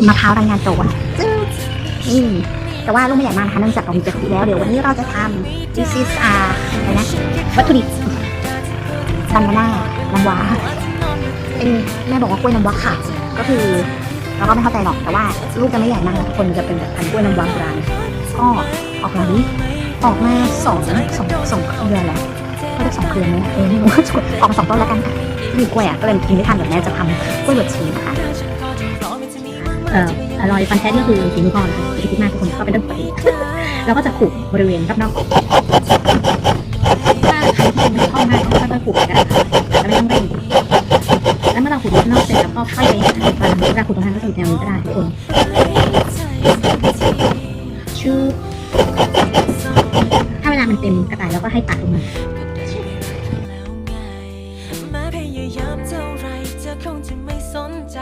คุณมะพร้าวรายงานตัวจึ๊งนี่แต่ว่าลูกไม่ใหญ่มากนะคะเนื่องจากเรามีกะทิแล้วเดี๋ยววันนี้เราจะทำ this is อ่าอะไรนะวัตถุดิบบันาน่าน้ำว้าเอ้ยแม่บอกว่ากล้วยน้ำว้าค่ะก็คือเราก็ไม่เข้าใจหรอกแต่ว่าลูกจะไม่ใหญ่มากนะทุกคนจะเป็นแบบพันกล้วยน้ำว้าโบราณก็ออกมานี้ออกมาสองสองสองเครือแหละก็จะสองเครือไหมเออไม่รู้ออกมาสองต้นแล้วกันค่ะมีกล้วยอะก็เลยกินไม่ทันเดี๋ยวแม่จะทำกล้วยบดชีนะคะ อ่ออร่อยฟันแท้นี่คือฝีมือพ่อนะคะไม่ได้คิดมากทุกคนก็เป็นเรื่องปกติเราก็จะขูดบริเวณรอบนอกถ้าใครที่ไม่ชอบมากก็ค่อยๆขูดไปก็ได้ค่ะแต่ไม่ต้องเร่งแล้วเมื่อเราขูดรอบนอกเสร็จแล้วก็ค่อยไปหาฟันเวลาขูดตรงนั้นก็จะอยู่แนวนี้ก็ได้ทุกคนชื่อถ้าเวลามันเต็มกระต่ายเราก็ให้ตัดลงมาแม้พยายามเท่าไรเธอคงจะไม่สนใจ